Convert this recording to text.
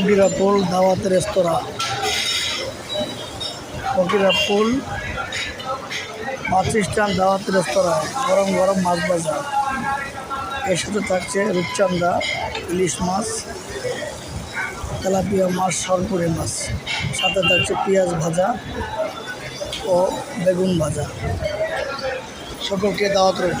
ফকিরাপুল দাওয়াত রেস্তোরাঁ। ফকিরাপুল মাছ স্ট্যান্ড দাওয়াত রেস্তোরাঁ, গরম গরম মাছ বাজার। এর সাথে থাকছে রূপচান্দা ইলিশ মাছ, তেলাপিয়া মাছ সরপুরি মাছ। সাথে থাকছে পেঁয়াজ ভাজা ও বেগুন ভাজা। সকলকে দাওয়াত রইল।